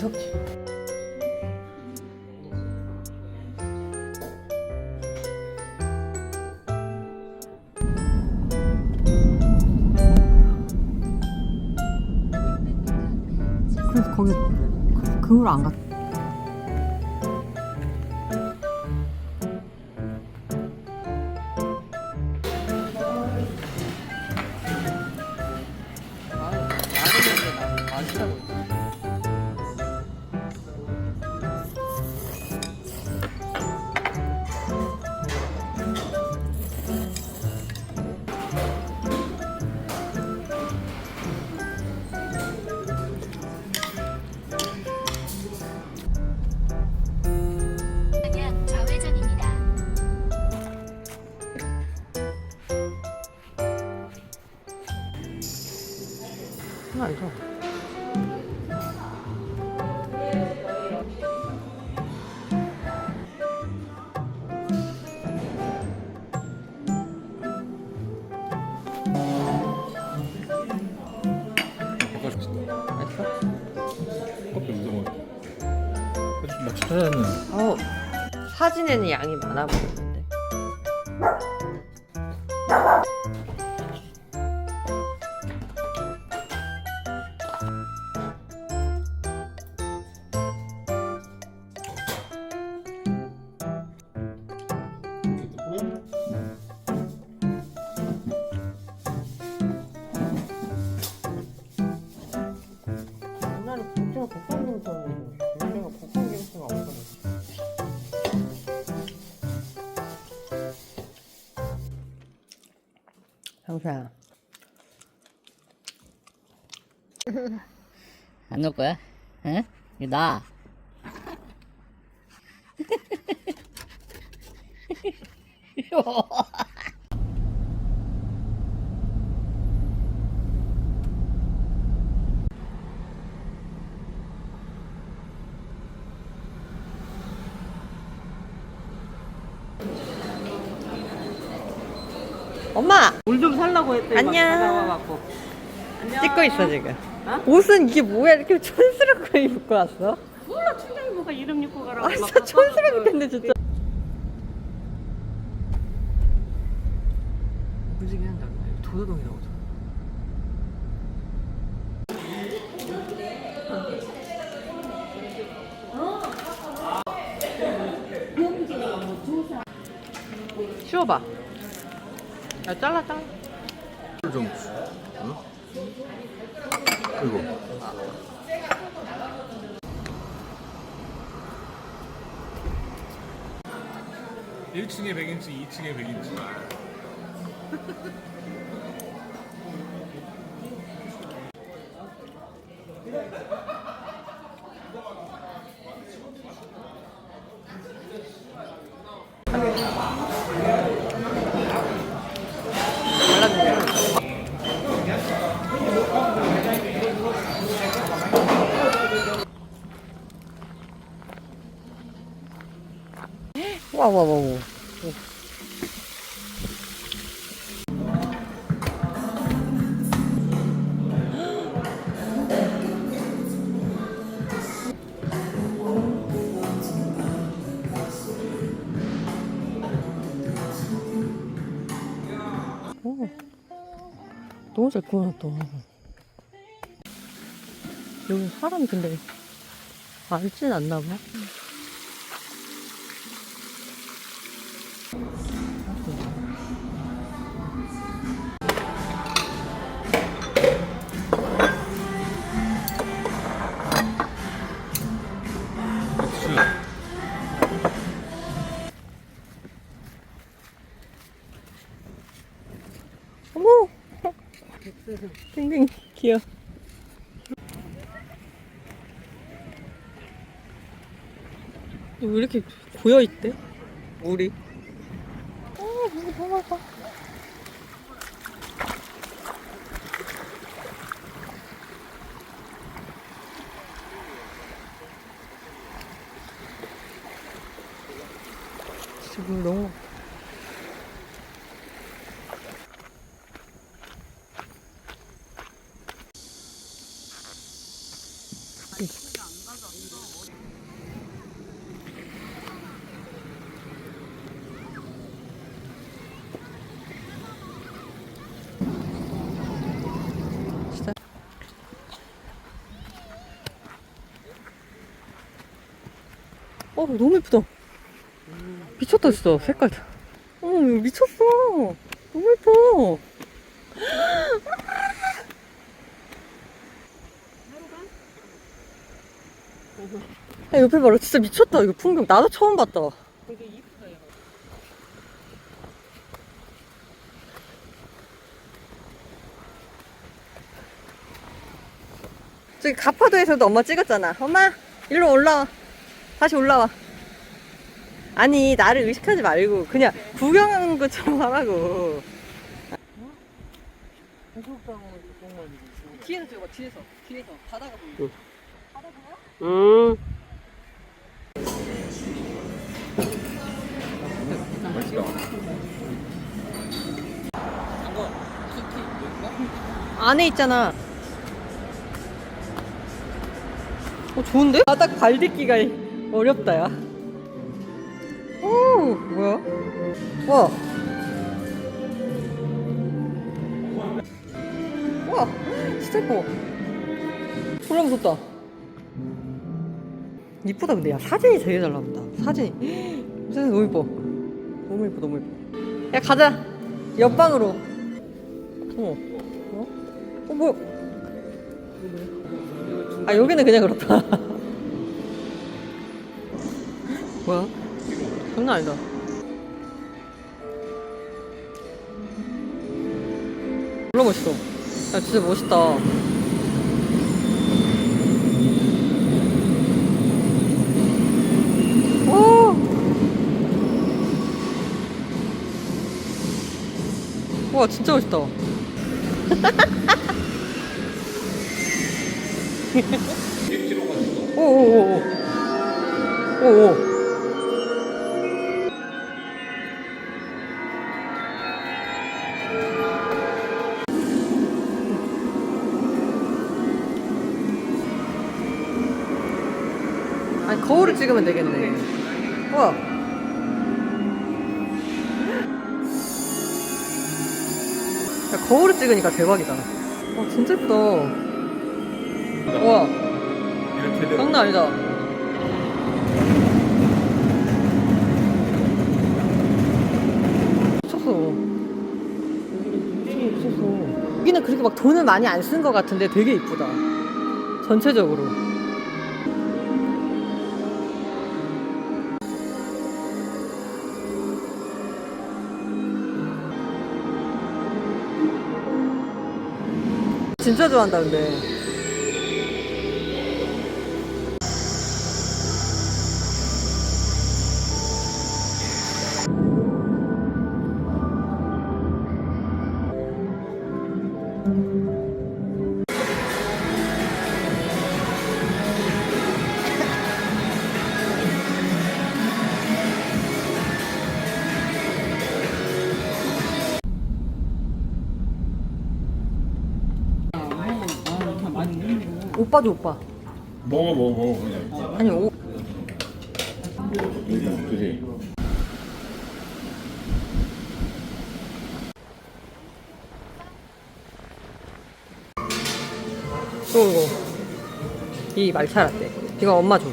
무섭지? 그래서 거기 그, 그걸 안 갔다. 막 찾아는 어 사진에는 양이 많아 보이 형사야 안 넣을 거야? 응? 이거 나. 엄마! 물 좀 살라고 했더니 안녕. 막 나와갖고. 찍고 있어 지금. 어? 옷은 이게 뭐야? 이렇게 촌스럽게 입고 왔어? 몰라 춘장이 뭐가 이름 입고 가라고 아 막 진짜 촌스럽게 근데. 진짜. 무지개 한다 도도동이라고 저 쉬어봐 야 잘라 잘라 좀. 응? 이거. 1층에 100인치, 2층에 100인치. 와와와와 오, 너무 잘 구워놨다. 여기 사람이 근데 많진 않나 봐. 그치. 어머! 땡땡 귀여워. 왜 이렇게 고여 있대? 물이. 이게 뭐야 이거 지금 너무 이 어, 너무 예쁘다. 미쳤다, 진짜. 색깔. 어, 미쳤어. 너무 예뻐. 야, 옆에 봐라. 진짜 미쳤다. 이거 풍경. 나도 처음 봤다. 저기 가파도에서도 엄마 찍었잖아. 엄마, 일로 올라와. 다시 올라와. 아니, 나를 의식하지 말고, 그냥 구경하는 것처럼 하라고. 뒤에서 찍어봐, 뒤에서. 뒤에서. 바다가? 음. 맛있다. 안에 있잖아. 어, 좋은데? 바닥 발 딛기가 어렵다, 야. 오, 뭐야? 와. 와, 진짜 예뻐. 소름 돋다. 이쁘다, 근데 야, 사진이 되게 잘 나온다. 사진이. 사진 너무 예뻐. 너무 예뻐, 너무 예뻐. 야, 가자. 옆방으로. 어. 어? 어, 뭐야? 아, 여기는 그냥 그렇다. 뭐야? 장난 아니다. 졸라 멋있어. 야, 진짜 멋있다. 오! 와, 진짜 멋있다. 오오오오. 오오. 거울을 찍으면 되겠네. 와. 야, 거울을 찍으니까 대박이다. 와 진짜 예쁘다. 와. 장난 아니다. 미쳤어. 미쳤어. 여기는 그렇게 막 돈을 많이 안 쓴 것 같은데 되게 이쁘다. 전체적으로. 진짜 좋아한다 근데. 오빠도 오빠. 먹어 먹어 먹어 그냥. 아니 오. 그지. 또 이거 이 말차 라떼. 이거 엄마 줘.